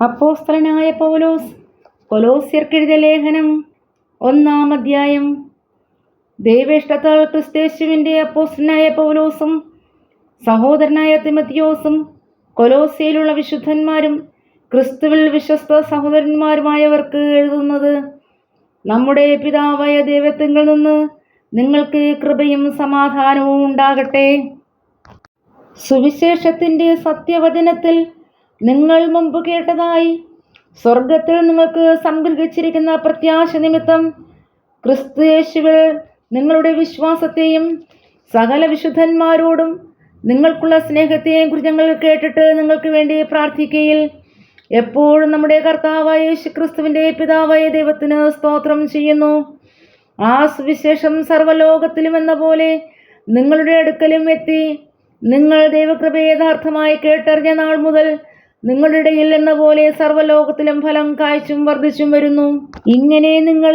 അപ്പോസ്തലനായ പൗലോസ് കൊലോസ്യർക്കെഴുതിയ ലേഖനം ഒന്നാം അധ്യായം. ദൈവേഷ്ടത്താൽ ക്രിസ്തേശുവിന്റെ അപ്പോസ്റ്റനായ പൗലോസും സഹോദരനായ തിമത്തിയോസും കൊലോസ്യയിലുള്ള വിശുദ്ധന്മാരും ക്രിസ്തുവിൽ വിശ്വസ്ത സഹോദരന്മാരുമായവർക്ക് എഴുതുന്നത് നമ്മുടെ പിതാവായ ദൈവത്തിങ്കിൽ നിന്ന് നിങ്ങൾക്ക് കൃപയും സമാധാനവും ഉണ്ടാകട്ടെ. സുവിശേഷത്തിന്റെ സത്യവചനത്തിൽ നിങ്ങൾ മുമ്പ് കേട്ടതായി സ്വർഗത്തിൽ നിങ്ങൾക്ക് സംഗ്രഹിച്ചിരിക്കുന്ന പ്രത്യാശ നിമിത്തം ക്രിസ്തുയേശുവിൽ നിങ്ങളുടെ വിശ്വാസത്തെയും സകല വിശുദ്ധന്മാരോടും നിങ്ങൾക്കുള്ള സ്നേഹത്തെയും കുറിച്ച് ഞങ്ങൾ കേട്ടിട്ട് നിങ്ങൾക്ക് വേണ്ടി പ്രാർത്ഥിക്കയിൽ എപ്പോഴും നമ്മുടെ കർത്താവായ യേശു ക്രിസ്തുവിന്റെ പിതാവായ ദൈവത്തിന് സ്തോത്രം ചെയ്യുന്നു. ആ സുവിശേഷം സർവലോകത്തിലും എന്ന പോലെ നിങ്ങളുടെ അടുക്കലും എത്തി. നിങ്ങൾ ദൈവകൃപയെ യഥാർത്ഥമായി കേട്ടറിഞ്ഞ നാൾ മുതൽ നിങ്ങളുടെ ഇടയിൽ എന്ന പോലെ സർവലോകത്തിലും ഫലം കായ്ച്ചും വർദ്ധിച്ചും വരുന്നു. ഇങ്ങനെ നിങ്ങൾ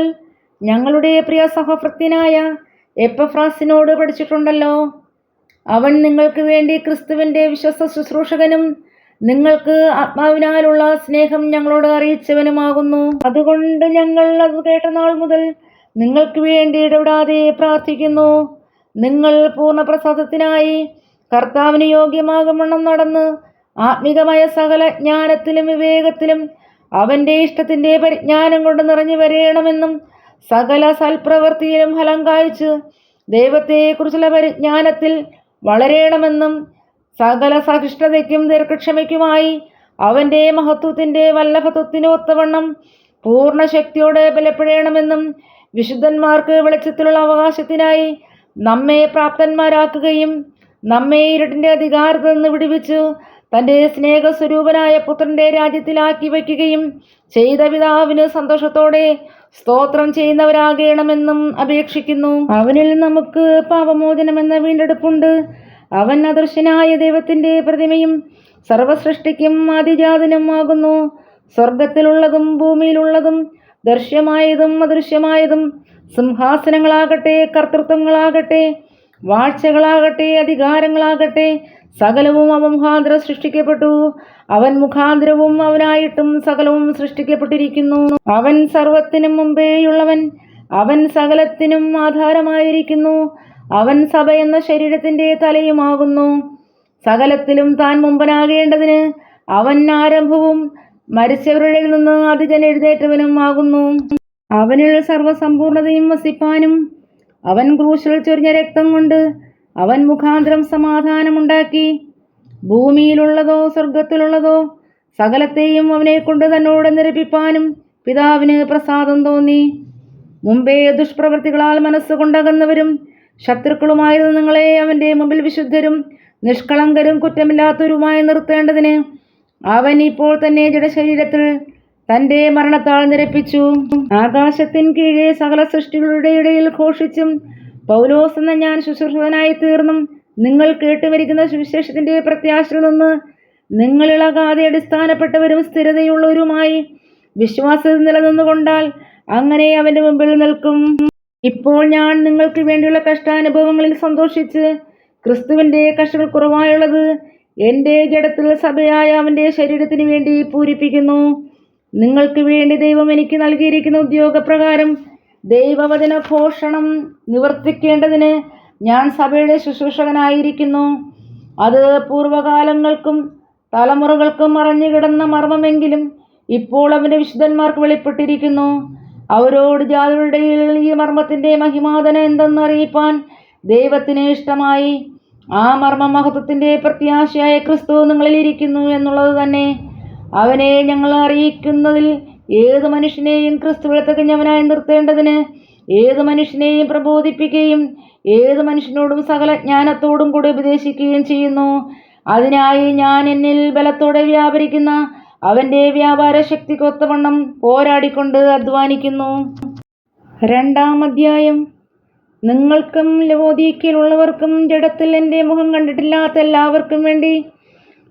ഞങ്ങളുടെ പ്രിയ സഹഭൃത്യനായ എപ്പഫ്രാസിനോട് പഠിച്ചിട്ടുണ്ടല്ലോ. അവൻ നിങ്ങൾക്ക് വേണ്ടി ക്രിസ്തുവിന്റെ വിശ്വസ ശുശ്രൂഷകനും നിങ്ങൾക്ക് ആത്മാവിനാലുള്ള സ്നേഹം ഞങ്ങളോട് അറിയിച്ചവനുമാകുന്നു. അതുകൊണ്ട് ഞങ്ങൾ അത് കേട്ട നാൾ മുതൽ നിങ്ങൾക്ക് വേണ്ടി ഇടപെടാതെ പ്രാർത്ഥിക്കുന്നു. നിങ്ങൾ പൂർണപ്രസാദത്തിനായി കർത്താവിന് യോഗ്യമാകുമെന്നും നടന്ന് ആത്മികമായ സകല ജ്ഞാനത്തിലും വിവേകത്തിലും അവന്റെ ഇഷ്ടത്തിന്റെ പരിജ്ഞാനം കൊണ്ട് നിറഞ്ഞു വരയണമെന്നും സകല സൽപ്രവൃത്തിയിലും ഫലം കായ്ച്ച് ദൈവത്തെക്കുറിച്ചുള്ള പരിജ്ഞാനത്തിൽ വളരേണമെന്നും സകല സഹിഷ്ണുതയ്ക്കും ദീർഘക്ഷമയ്ക്കുമായി അവന്റെ മഹത്വത്തിന്റെ വല്ലഭത്വത്തിന് ഒത്തവണ്ണം പൂർണ ശക്തിയോടെ ബലപ്പെടണമെന്നും വിശുദ്ധന്മാർക്ക് വെളിച്ചത്തിലുള്ള അവകാശത്തിനായി നമ്മെ പ്രാപ്തന്മാരാക്കുകയും നമ്മെ ഇരുട്ടിന്റെ അധികാരത്തിൽ നിന്ന് വിടുവിച്ചു തന്റെ സ്നേഹസ്വരൂപനായ പുത്രന്റെ രാജ്യത്തിലാക്കി വയ്ക്കുകയും ചെയ്ത പിതാവിന് സന്തോഷത്തോടെ സ്തോത്രം ചെയ്യുന്നവരാകണമെന്നും അപേക്ഷിക്കുന്നു. അവനിൽ നമുക്ക് പാപമോചനം എന്ന വീണ്ടെടുപ്പുണ്ട്. അവൻ അദൃശ്യനായ ദൈവത്തിന്റെ പ്രതിമയും സർവസൃഷ്ടിക്കും ആദിജാതനും ആകുന്നു. സ്വർഗത്തിലുള്ളതും ഭൂമിയിലുള്ളതും ദൃശ്യമായതും അദൃശ്യമായതും സിംഹാസനങ്ങളാകട്ടെ കർത്തൃത്വങ്ങളാകട്ടെ വാഴ്ചകളാകട്ടെ അധികാരങ്ങളാകട്ടെ സകലവും അവൻ മുഖാന്തരം സൃഷ്ടിക്കപ്പെട്ടു. അവൻ മുഖാന്തരവും അവനായിട്ടും സകലവും സൃഷ്ടിക്കപ്പെട്ടിരിക്കുന്നു. അവൻ സർവത്തിനും മുമ്പേയുള്ളവൻ. അവൻ സകലത്തിനും ആധാരമായിരിക്കുന്നു. അവൻ സഭ എന്ന ശരീരത്തിന്റെ തലയുമാകുന്നു. സകലത്തിലും താൻ മുമ്പനാകേണ്ടതിന് അവൻ ആരംഭവും മരിച്ചവരുടെ നിന്ന് അതിജൻ എഴുന്നേറ്റവനും ആകുന്നു. അവനിൽ സർവസമ്പൂർണതയും വസിപ്പാനും അവൻ ക്രൂശിൽ ചൊരിഞ്ഞ രക്തം കൊണ്ട് അവൻ മുഖാന്തരം സമാധാനമുണ്ടാക്കി. ഭൂമിയിലുള്ളതോ സ്വർഗത്തിലുള്ളതോ സകലത്തെയും അവനെ കൊണ്ട് തന്നോട് നിരപ്പിപ്പാനും പിതാവിന് പ്രസാദം തോന്നി. മുമ്പേ ദുഷ്പ്രവൃത്തികളാൽ മനസ്സുകൊണ്ടകന്നവരും ശത്രുക്കളുമായിരുന്ന നിങ്ങളെ അവന്റെ മുമ്പിൽ വിശുദ്ധരും നിഷ്കളങ്കരും കുറ്റമില്ലാത്തവരുമായി നിർത്തേണ്ടതിന് അവൻ ഇപ്പോൾ തന്നെ ജഡശരീരത്തിൽ തന്റെ മരണത്താൽ നിരപ്പിച്ചു. ആകാശത്തിൻ കീഴേ സകല സൃഷ്ടികളുടെ ഇടയിൽ ഘോഷിച്ചും പൗലോസ് എന്ന ഞാൻ ശുശ്രൂഷകനായി തീർന്നും നിങ്ങൾ കേട്ടുവരിക്കുന്ന സുവിശേഷത്തിന്റെ പ്രത്യാശയിൽ നിന്ന് നിങ്ങളിളകാതെ അടിസ്ഥാനപ്പെട്ടവരും സ്ഥിരതയുള്ളവരുമായി വിശ്വാസത്തിൽ നിലനിന്നുകൊണ്ടാൽ അങ്ങനെ അവന്റെ മുമ്പിൽ നിൽക്കും. ഇപ്പോൾ ഞാൻ നിങ്ങൾക്ക് വേണ്ടിയുള്ള കഷ്ടാനുഭവങ്ങളിൽ സന്തോഷിച്ച് ക്രിസ്തുവിന്റെ കഷ്ടകൾ കുറവായുള്ളത് എന്റെ ജഡത്തിൽ സഭയായ അവന്റെ ശരീരത്തിന് വേണ്ടി പൂരിപ്പിക്കുന്നു. നിങ്ങൾക്ക് വേണ്ടി ദൈവം എനിക്ക് നൽകിയിരിക്കുന്ന ഉദ്യോഗപ്രകാരം ദൈവവചന ഘോഷണം നിവർത്തിക്കേണ്ടതിന് ഞാൻ സഭയുടെ ശുശ്രൂഷകനായിരിക്കുന്നു. അത് പൂർവകാലങ്ങൾക്കും തലമുറകൾക്കും മറഞ്ഞു കിടന്ന മർമ്മമെങ്കിലും ഇപ്പോൾ അവന്റെ വിശുദ്ധന്മാർക്ക് വെളിപ്പെട്ടിരിക്കുന്നു. അവരോട് ജാതികളുടെ ഈ മർമ്മത്തിന്റെ മഹിമാതന എന്തെന്ന് അറിയിപ്പാൻ ദൈവത്തിന് ഇഷ്ടമായി. ആ മർമ്മ മഹത്വത്തിന്റെ പ്രത്യാശയായ ക്രിസ്തു നിങ്ങളിലിരിക്കുന്നു എന്നുള്ളത് തന്നെ. അവനെ ഞങ്ങൾ അറിയിക്കുന്നതിൽ ഏത് മനുഷ്യനെയും ക്രിസ്തുവിൽ തികഞ്ഞവനായി നിർത്തേണ്ടതിന് ഏത് മനുഷ്യനെയും പ്രബോധിപ്പിക്കുകയും ഏത് മനുഷ്യനോടും സകല ജ്ഞാനത്തോടും കൂടി ഉപദേശിക്കുകയും ചെയ്യുന്നു. അതിനായി ഞാൻ എന്നിൽ ബലത്തോടെ വ്യാപരിക്കുന്ന അവന്റെ വ്യാപാര ശക്തിക്കൊത്തവണ്ണം പോരാടിക്കൊണ്ട് അധ്വാനിക്കുന്നു. രണ്ടാം അധ്യായം. നിങ്ങൾക്കും ലവോദീക്കയിലുള്ളവർക്കും ജഡത്തിൽ എന്റെ മുഖം കണ്ടിട്ടില്ലാത്ത എല്ലാവർക്കും വേണ്ടി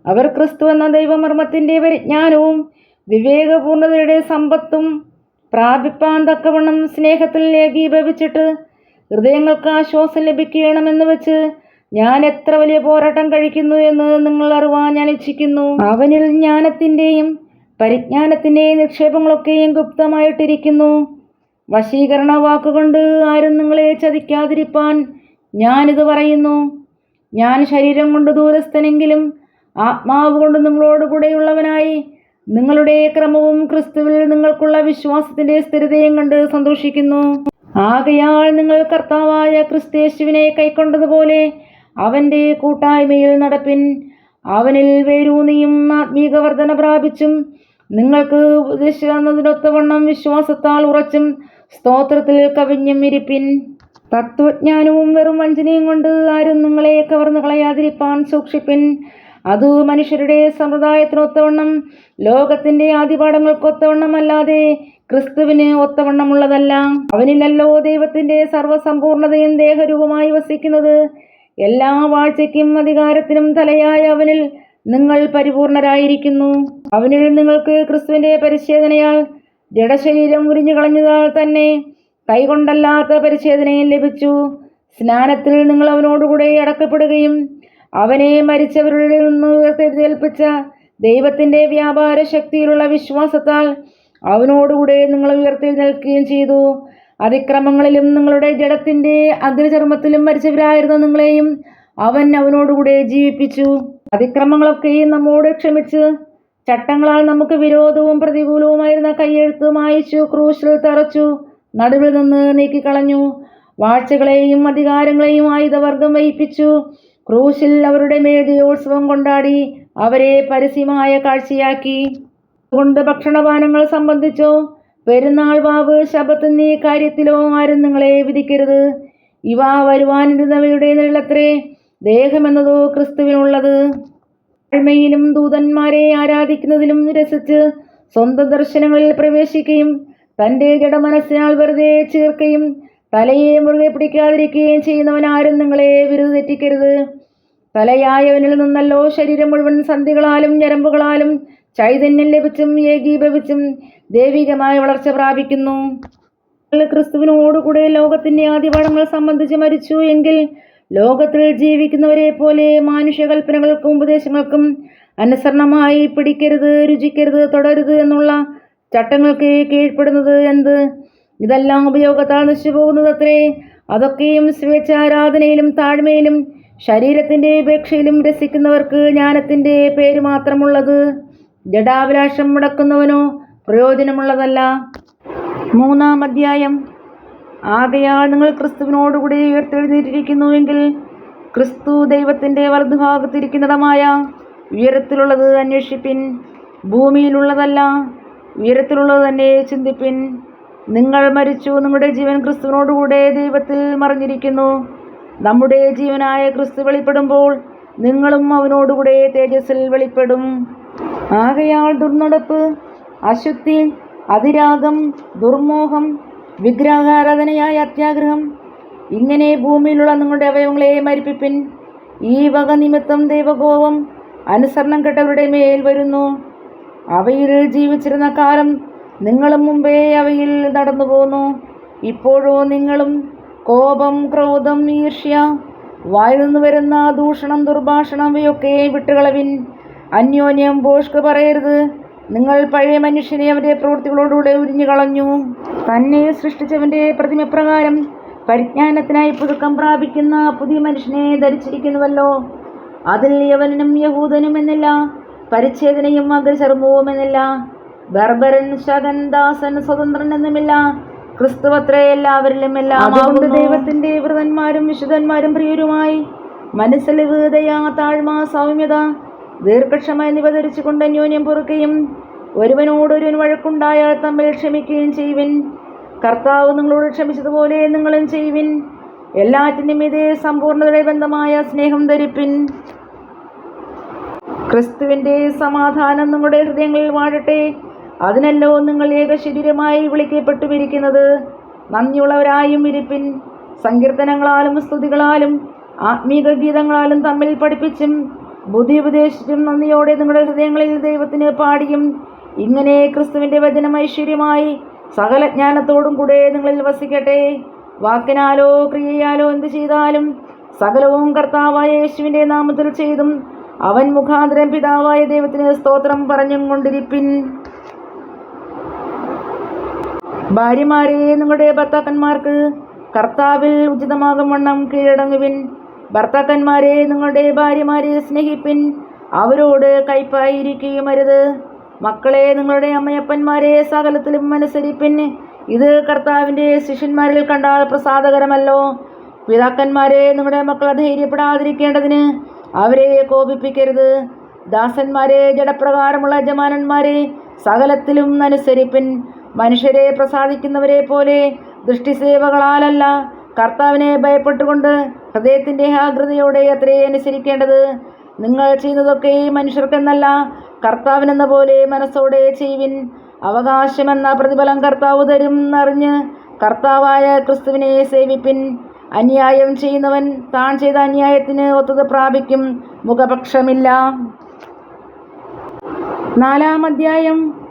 അവർ ക്രിസ്തു എന്ന ദൈവമർമ്മത്തിന്റെ പരിജ്ഞാനവും വിവേകപൂർണതയുടെ സമ്പത്തും പ്രാപിപ്പാൻ തക്കവണ്ണം സ്നേഹത്തിൽ ഏകീഭവിച്ചിട്ട് ഹൃദയങ്ങൾക്ക് ആശ്വാസം ലഭിക്കണമെന്ന് വെച്ച് ഞാൻ എത്ര വലിയ പോരാട്ടം കഴിക്കുന്നു എന്ന് നിങ്ങൾ അറിവാൻ ഞാൻ ഇച്ഛിക്കുന്നു. അവനിൽ ജ്ഞാനത്തിന്റെയും പരിജ്ഞാനത്തിന്റെയും നിക്ഷേപങ്ങളൊക്കെയും ഗുപ്തമായിട്ടിരിക്കുന്നു. വശീകരണ വാക്കുകൊണ്ട് ആരും നിങ്ങളെ ചതിക്കാതിരിപ്പാൻ ഞാനിത് പറയുന്നു. ഞാൻ ശരീരം കൊണ്ട് ദൂരസ്ഥനെങ്കിലും ആത്മാവ് കൊണ്ട് നിങ്ങളോട് കൂടെയുള്ളവനായി നിങ്ങളുടെ ക്രമവും ക്രിസ്തുവിൽ നിങ്ങൾക്കുള്ള വിശ്വാസത്തിന്റെ സ്ഥിരതയും കണ്ട് സന്തോഷിക്കുന്നു. ആകയാൽ നിങ്ങൾ കർത്താവായ ക്രിസ്തേശുവിനെ കൈക്കൊണ്ടതുപോലെ അവന്റെ കൂട്ടായ്മയിൽ നടപ്പിൻ. അവനിൽ വേരൂന്നിയും ആത്മീക വർധന പ്രാപിച്ചും. നിങ്ങൾക്ക് ഉപദേശിക്കുന്നതിനൊത്തവണ്ണം വിശ്വാസത്താൽ ഉറച്ചും സ്തോത്രത്തിൽ കവിഞ്ഞും ഇരിപ്പിൻ. തത്വജ്ഞാനവും വെറും വഞ്ചനയും കൊണ്ട് ആരും നിങ്ങളെ കവർന്നു കളയാതിരിപ്പാൻ സൂക്ഷിപ്പിൻ. അത് മനുഷ്യരുടെ സമ്പ്രദായത്തിനൊത്തവണ്ണം ലോകത്തിന്റെ ആദിപാഠങ്ങൾക്കൊത്തവണ്ണം അല്ലാതെ ക്രിസ്തുവിന് ഒത്തവണ്ണമുള്ളതല്ല. അവനിലല്ലോ ദൈവത്തിന്റെ സർവസമ്പൂർണതയും ദേഹരൂപമായി വസിക്കുന്നത്. എല്ലാ വാഴ്ചയ്ക്കും അധികാരത്തിനും തലയായ അവനിൽ നിങ്ങൾ പരിപൂർണരായിരിക്കുന്നു. അവനിൽ നിങ്ങൾക്ക് ക്രിസ്തുവിന്റെ പരിച്ഛേദനയാൽ ജഡശരീരം ഉരിഞ്ഞു കളഞ്ഞതാൽ തന്നെ കൈകൊണ്ടല്ലാത്ത പരിച്ഛേദനയും ലഭിച്ചു. സ്നാനത്തിൽ നിങ്ങൾ അവനോടുകൂടെ അടക്കപ്പെടുകയും അവനെ മരിച്ചവരുടെ നിന്ന് ഉയർത്തെഴുന്നേൽപ്പിച്ച ദൈവത്തിന്റെ വ്യാപാര ശക്തിയിലുള്ള വിശ്വാസത്താൽ അവനോടുകൂടെ നിങ്ങൾ ഉയർത്തെഴുന്നേൽക്കുകയും ചെയ്തു. അതിക്രമങ്ങളിലും നിങ്ങളുടെ ജഡത്തിന്റെ അഗ്രചർമ്മത്തിലും മരിച്ചവരായിരുന്ന നിങ്ങളെയും അവൻ അവനോടുകൂടെ ജീവിപ്പിച്ചു. അതിക്രമങ്ങളൊക്കെയും നമ്മോട് ക്ഷമിച്ച് ചട്ടങ്ങളാൽ നമുക്ക് വിരോധവും പ്രതികൂലവുമായിരുന്ന കയ്യെഴുത്ത് മായിച്ചു ക്രൂശിൽ തറച്ചു നടുവിൽ നിന്ന് നീക്കിക്കളഞ്ഞു. വാഴ്ചകളെയും അധികാരങ്ങളെയും ആയുധവർഗം വഹിപ്പിച്ചു. ക്രൂശിൽ അവരുടെ മേൽ ജയോത്സവം കൊണ്ടാടി അവരെ പരസ്യമായ കാഴ്ചയാക്കി. അതുകൊണ്ട് ഭക്ഷണപാനങ്ങൾ സംബന്ധിച്ചോ പെരുന്നാൾ വാവ് ശബത്തെന്നീ കാര്യത്തിലോ ആരും നിങ്ങളെ വിധിക്കരുത്. ഇവ വരുവാനിരുന്നവയുടെ നിഴലത്രേ ദേഹമെന്നതോ ക്രിസ്തുവിനുള്ളത്. താഴ്മയിലും ദൂതന്മാരെ ആരാധിക്കുന്നതിലും രസിച്ച് സ്വന്തം ദർശനങ്ങളിൽ പ്രവേശിക്കുകയും തന്റെ ജഡമനസ്സിനാൽ വെറുതെ ചേർക്കുകയും തലയെ മുറുകെ പിടിക്കാതിരിക്കുകയും ചെയ്യുന്നവൻ ആരും നിങ്ങളെ വിരുത് തെറ്റിക്കരുത്. തലയായവനിൽ നിന്നല്ലോ ശരീരം മുഴുവൻ സന്ധികളാലും ഞരമ്പുകളാലും ചൈതന്യം ലഭിച്ചും ഏകീഭവിച്ചും ദൈവികമായ വളർച്ച പ്രാപിക്കുന്നു. ക്രിസ്തുവിനോടുകൂടെ ലോകത്തിന്റെ ആദ്യപാഠങ്ങൾ സംബന്ധിച്ച് മരിച്ചു എങ്കിൽ ലോകത്തിൽ ജീവിക്കുന്നവരെ പോലെ മാനുഷ്യകൽപ്പനകൾക്കും ഉപദേശങ്ങൾക്കും അനുസരണമായി പിടിക്കരുത് രുചിക്കരുത് തുടരുത് എന്നുള്ള ചട്ടങ്ങൾക്ക് കീഴ്പ്പെടുന്നത് എന്ത്? ഇതെല്ലാം ഉപയോഗത്താൽ നശിച്ചു പോകുന്നത് അത്രേ അതൊക്കെയും സ്വേച്ഛാരാധനയിലും താഴ്മയിലും ശരീരത്തിന്റെ ഉപേക്ഷയിലും രസിക്കുന്നവർക്ക് ജ്ഞാനത്തിന്റെ പേര് മാത്രമുള്ളത്. ജഡാഭിലാഷം മുടക്കുന്നവനോ പ്രയോജനമുള്ളതല്ല. മൂന്നാം അധ്യായം. ആകയാൽ നിങ്ങൾ ക്രിസ്തുവിനോടുകൂടി ഉയർത്തെഴുന്നേറ്റിരിക്കുന്നുവെങ്കിൽ ക്രിസ്തു ദൈവത്തിന്റെ വലതുഭാഗത്തിരിക്കുന്നിടമായ ഉയരത്തിലുള്ളത് അന്വേഷിപ്പിൻ. ഭൂമിയിലുള്ളതല്ല ഉയരത്തിലുള്ളത് തന്നെ ചിന്തിപ്പിൻ. നിങ്ങൾ മരിച്ചു നിങ്ങളുടെ ജീവൻ ക്രിസ്തുവിനോടുകൂടെ ദൈവത്തിൽ മറിഞ്ഞിരിക്കുന്നു. നമ്മുടെ ജീവനായ ക്രിസ്തു വെളിപ്പെടുമ്പോൾ നിങ്ങളും അവനോടുകൂടെ തേജസ്സിൽ വെളിപ്പെടും. ആകയാൽ ദുർനടപ്പ് അശുദ്ധി അതിരാഗം ദുർമോഹം വിഗ്രഹാരാധനയായ അത്യാഗ്രഹം ഇങ്ങനെ ഭൂമിയിലുള്ള നിങ്ങളുടെ അവയവങ്ങളെ മരിപ്പിപ്പിൻ. ഈ വക നിമിത്തം ദൈവകോപം അനുസരണം കെട്ടവരുടെ മേൽ വരുന്നു. അവയിൽ ജീവിച്ചിരുന്ന കാലം നിങ്ങളും മുമ്പേ അവയിൽ നടന്നു പോന്നു. ഇപ്പോഴോ നിങ്ങളും കോപം ക്രോധം ഈർഷ്യ വായിൽ നിന്ന് വരുന്ന ദൂഷണം ദുർഭാഷണം ഇവയൊക്കെ വിട്ടുകളവിൻ. അന്യോന്യം ഭോഷ്ക് പറയരുത്. നിങ്ങൾ പഴയ മനുഷ്യനെ അവന്റെ പ്രവൃത്തികളോടുകൂടെ ഉരിഞ്ഞു കളഞ്ഞു തന്നെ സൃഷ്ടിച്ചവന്റെ പ്രതിമപ്രകാരം പരിജ്ഞാനത്തിനായി പുതുക്കം പ്രാപിക്കുന്ന പുതിയ മനുഷ്യനെ ധരിച്ചിരിക്കുന്നുവല്ലോ. അതിൽ യവനും യഹൂദനും എന്നില്ല പരിച്ഛേദനയും അഗ്രചർമ്മവും എന്നില്ല ബർബരൻ ശകൻ ദാസൻ സ്വതന്ത്രൻ എന്നുമില്ല ക്രിസ്തുവത്രേ എല്ലാവരിലും എല്ലാം ദൈവത്തിന്റെ വ്രതന്മാരും വിശുദ്ധന്മാരും പ്രിയരുമായി മനസ്സിൽ വീതയാ താഴ്മ സൗമ്യത ദീർഘക്ഷമ എന്നിവ ധരിച്ചുകൊണ്ട് അന്യോന്യം പൊറുക്കുകയും ഒരുവനോടൊരുവൻ വഴക്കുണ്ടായാൽ തമ്മിൽ ക്ഷമിക്കുകയും ചെയ്യുവിൻ. കർത്താവ് നിങ്ങളോട് ക്ഷമിച്ചതുപോലെ നിങ്ങളും ചെയ്യുവിൻ. എല്ലാറ്റിനും ഇതേ സമ്പൂർണതയുടെ ബന്ധമായ സ്നേഹം ധരിപ്പിൻ. ക്രിസ്തുവിന്റെ സമാധാനം നിങ്ങളുടെ ഹൃദയങ്ങളിൽ വാഴട്ടെ. അതിനല്ലോ നിങ്ങൾ ഏക ശരീരമായി വിളിക്കപ്പെട്ടുമിരിക്കുന്നത്. നന്ദിയുള്ളവരായും ഇരിപ്പിൻ. സങ്കീർത്തനങ്ങളാലും സ്തുതികളാലും ആത്മീക ഗീതങ്ങളാലും തമ്മിൽ പഠിപ്പിച്ചും ബുദ്ധി ഉപദേശിച്ചും നന്ദിയോടെ നിങ്ങളുടെ ഹൃദയങ്ങളിൽ ദൈവത്തിന് പാടിയും. ഇങ്ങനെ ക്രിസ്തുവിന്റെ വചനം ഐശ്വര്യമായി സകല ജ്ഞാനത്തോടും കൂടെ നിങ്ങളിൽ വസിക്കട്ടെ. വാക്കിനാലോ ക്രിയയാലോ എന്ത് ചെയ്താലും സകലവും കർത്താവായ യേശുവിന്റെ നാമത്തിൽ ചെയ്തും അവൻ മുഖാന്തരം പിതാവായ ദൈവത്തിന് സ്തോത്രം പറഞ്ഞും കൊണ്ടിരിപ്പിൻ. ഭാര്യമാരെ നിങ്ങളുടെ ഭർത്താക്കന്മാർക്ക് കർത്താവിൽ ഉചിതമാകും വണ്ണം കീഴടങ്ങുവിൻ. ഭർത്താക്കന്മാരെ നിങ്ങളുടെ ഭാര്യമാരെ സ്നേഹിപ്പിൻ. അവരോട് കയ്പായിരിക്കുകയും അരുത് മക്കളെ നിങ്ങളുടെ അമ്മയപ്പന്മാരെ സകലത്തിലും അനുസരിപ്പിൻ. ഇത് കർത്താവിന്റെ ശിഷ്യന്മാരിൽ കണ്ടാൽ പ്രസാദകരമല്ലോ. പിതാക്കന്മാരെ നിങ്ങളുടെ മക്കൾ ധൈര്യപ്പെടാതിരിക്കേണ്ടതിന് അവരെ കോപിപ്പിക്കരുത്. ദാസന്മാരെ ജഡപ്രകാരമുള്ള യജമാനന്മാരെ സകലത്തിലും അനുസരിപ്പിൻ. മനുഷ്യരെ പ്രസാദിക്കുന്നവരെ പോലെ ദൃഷ്ടിസേവകളാലല്ല കർത്താവിനെ ഭയപ്പെട്ടുകൊണ്ട് ഹൃദയത്തിന്റെ ആകൃതിയോടെ അത്രേ അനുസരിക്കേണ്ടത്. നിങ്ങൾ ചെയ്യുന്നതൊക്കെ മനുഷ്യർക്കെന്നല്ല കർത്താവിനെന്ന പോലെ മനസ്സോടെ ചെയ്യുവിൻ. അവകാശമെന്ന പ്രതിഫലം കർത്താവ് തരും എന്നറിഞ്ഞ് കർത്താവായ ക്രിസ്തുവിനെ സേവിപ്പിൻ. അന്യായം ചെയ്യുന്നവൻ താൻ ചെയ്ത അന്യായത്തിന് ഒത്തത് പ്രാപിക്കും മുഖപക്ഷമില്ല. നാലാം അധ്യായം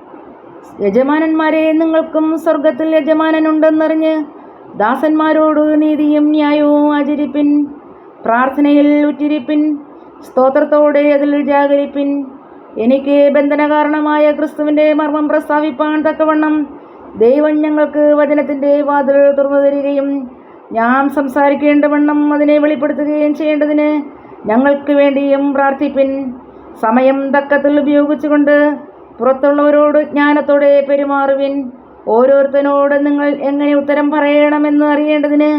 യജമാനന്മാരെ നിങ്ങൾക്കും സ്വർഗത്തിൽ യജമാനനുണ്ടെന്നറിഞ്ഞ് ദാസന്മാരോട് നീതിയും ന്യായവും ആചരിപ്പിൻ പ്രാർത്ഥനയിൽ ഉറ്റിരിപ്പിൻ സ്തോത്രത്തോടെ അതിൽ ജാഗരിപ്പിൻ. എനിക്ക് ബന്ധനകാരണമായ ക്രിസ്തുവിന്റെ മർമ്മം പ്രസ്താവിപ്പാൻ തക്കവണ്ണം ദൈവം ഞങ്ങൾക്ക് വചനത്തിന്റെ വാതിൽ തുറന്നു തരികയും ഞാൻ സംസാരിക്കേണ്ടവണ്ണം അതിനെ വെളിപ്പെടുത്തുകയും ചെയ്യേണ്ടതിന് ഞങ്ങൾക്ക് വേണ്ടിയും പ്രാർത്ഥിപ്പിൻ. സമയം തക്കത്തിൽ ഉപയോഗിച്ചുകൊണ്ട് പുറത്തുള്ളവരോട് ജ്ഞാനത്തോടെ പെരുമാറുവിൻ. ഓരോരുത്തരോട് നിങ്ങൾ എങ്ങനെ ഉത്തരം പറയണമെന്ന് അറിയേണ്ടതിന്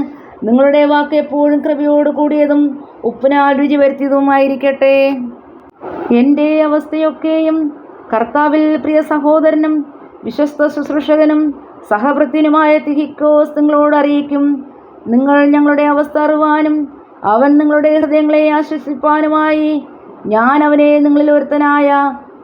നിങ്ങളുടെ വാക്ക് എപ്പോഴും കൃപയോട് കൂടിയതും ഉപ്പിനാൽ രുചി വരുത്തിയതുമായിരിക്കട്ടെ. എന്റെ അവസ്ഥയൊക്കെയും കർത്താവിൽ പ്രിയ സഹോദരനും വിശ്വസ്ത ശുശ്രൂഷകനും സഹവൃത്തിനുമായ തിഹിക്കോസ് നിങ്ങളോട് അറിയിക്കും. നിങ്ങൾ ഞങ്ങളുടെ അവസ്ഥ അറിവാനും അവൻ നിങ്ങളുടെ ഹൃദയങ്ങളെ ആശ്വസിപ്പാനുമായി ഞാൻ അവനെ നിങ്ങളിൽ ഒരുത്തനായ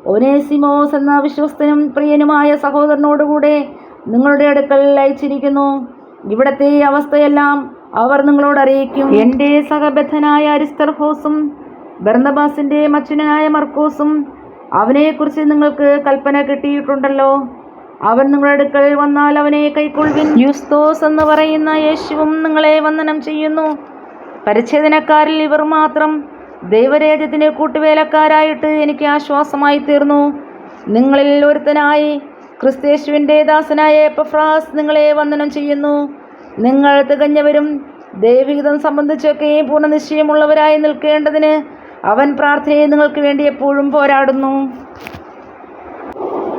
ഒനേസിമോസ് എന്ന വിശ്വസ്തനും പ്രിയനുമായ സഹോദരനോടുകൂടെ നിങ്ങളുടെ അടുക്കൽ അയച്ചിരിക്കുന്നു. ഇവിടത്തെ അവസ്ഥയെല്ലാം അവർ നിങ്ങളോട് അറിയിക്കും. എന്റെ സഹബദ്ധനായ അരിസ്തർഹോസും ബർന്നബാസിന്റെ മച്ചുനായ മർക്കോസും അവനെക്കുറിച്ച് നിങ്ങൾക്ക് കൽപ്പന കിട്ടിയിട്ടുണ്ടല്ലോ. അവൻ നിങ്ങളുടെ അടുക്കൽ വന്നാൽ അവനെ കൈക്കൊള്ളുവിൻ. യുസ്തോസ് എന്ന് പറയുന്ന യേശുവും നിങ്ങളെ വന്ദനം ചെയ്യുന്നു. പരിച്ഛേദനക്കാരിൽ ഇവർ മാത്രം ദൈവരാജ്യത്തിന് കൂട്ടുവേലക്കാരായിട്ട് എനിക്ക് ആശ്വാസമായി തീർന്നു. നിങ്ങളിൽ ഒരുത്തനായി ക്രിസ്തേശുവിന്റെ ദാസനായ എപ്പഫ്രാസ് നിങ്ങളെ വന്ദനം ചെയ്യുന്നു. നിങ്ങൾ തികഞ്ഞവരും ദൈവഹിതം സംബന്ധിച്ചൊക്കെ പൂർണനിശ്ചയമുള്ളവരായി നിൽക്കേണ്ടതിന് അവൻ പ്രാർത്ഥനയെ നിങ്ങൾക്ക് വേണ്ടി എപ്പോഴും പോരാടുന്നു.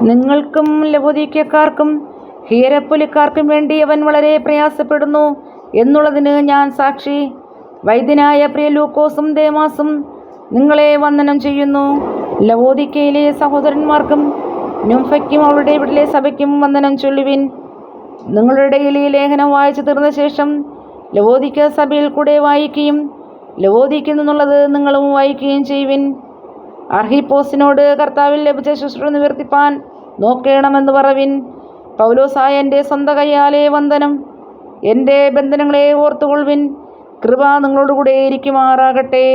നിങ്ങൾക്കും ലഭോദിക്കാർക്കും ഹീരപ്പൊലിക്കാർക്കും വേണ്ടി അവൻ വളരെ പ്രയാസപ്പെടുന്നു എന്നുള്ളതിന് ഞാൻ സാക്ഷി. വൈദ്യനായ പ്രിയ ലൂക്കോസും ദേമാസും നിങ്ങളെ വന്ദനം ചെയ്യുന്നു. ലവോദിക്കയിലെ സഹോദരന്മാർക്കും നുംഫയ്ക്കും അവളുടെ വീട്ടിലെ സഭയ്ക്കും വന്ദനം ചൊല്ലുവിൻ. നിങ്ങളുടെ ഇടയിൽ ഈ ലേഖനം വായിച്ചു തീർന്ന ശേഷം ലവോദിക്ക സഭയിൽ കൂടെ വായിക്കുകയും ലവോദിക്കുന്നുള്ളത് നിങ്ങളും വായിക്കുകയും ചെയ്യുവിൻ. അർഹിപ്പോസിനോട് കർത്താവിൽ ലഭിച്ച ശുശ്രൂഷ നിവർത്തിപ്പാൻ നോക്കണമെന്ന് പറവിൻ. പൗലോസായ എന്റെ സ്വന്തം കയ്യാലെ വന്ദനം. എന്റെ ബന്ധനങ്ങളെ ഓർത്തുകൊള്ളുവിൻ. കൃപ നിങ്ങളോടുകൂടെ ഇരിക്കുമാറാകട്ടെ.